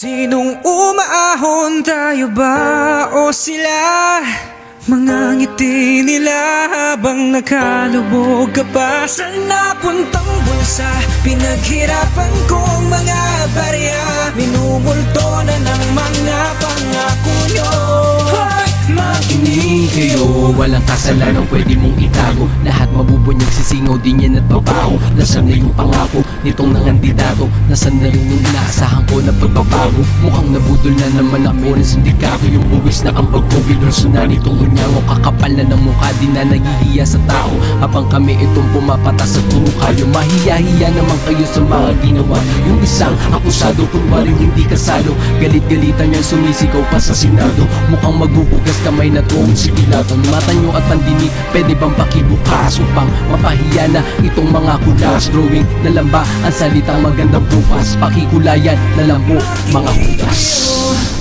Sinong umaahon tayo ba? O sila? Mga ngiti nila habang nakalubog ka pa. Saan napuntang bulsa? Pinaghirapan kong mga barya. Minumulto na ng mga pangako nyo. Hoy, kayo Walang kasalanan pwede mong itago. Lahat mabubunyag sisingaw din yan at babaho Nasaan na yung pangako nitong nangandidato Nasaan na yung inaasahan ko na pagbabago. Mukhang nabudol na naman ako ng sindikato. Yung buwis na ang pagkubidroso na nitong unyango Kakapal na ng mukha. Di na nagihiya sa tao. Habang kami itong pumapata sa puro kayo Mahiya-hiya naman kayo sa mga ginawa. Yung isang akusado kung waring hindi kasalo. Galit-galitan niya sumisigaw pa sa Senado. Mukhang magbubugas kamay na tuong si Pilato at pandini, pwede bang pakibukas? Upang mapahiya na itong mga kulas. Drawing na lamba ang salitang magandang bukas. Pakikulayan na lambo mga hudas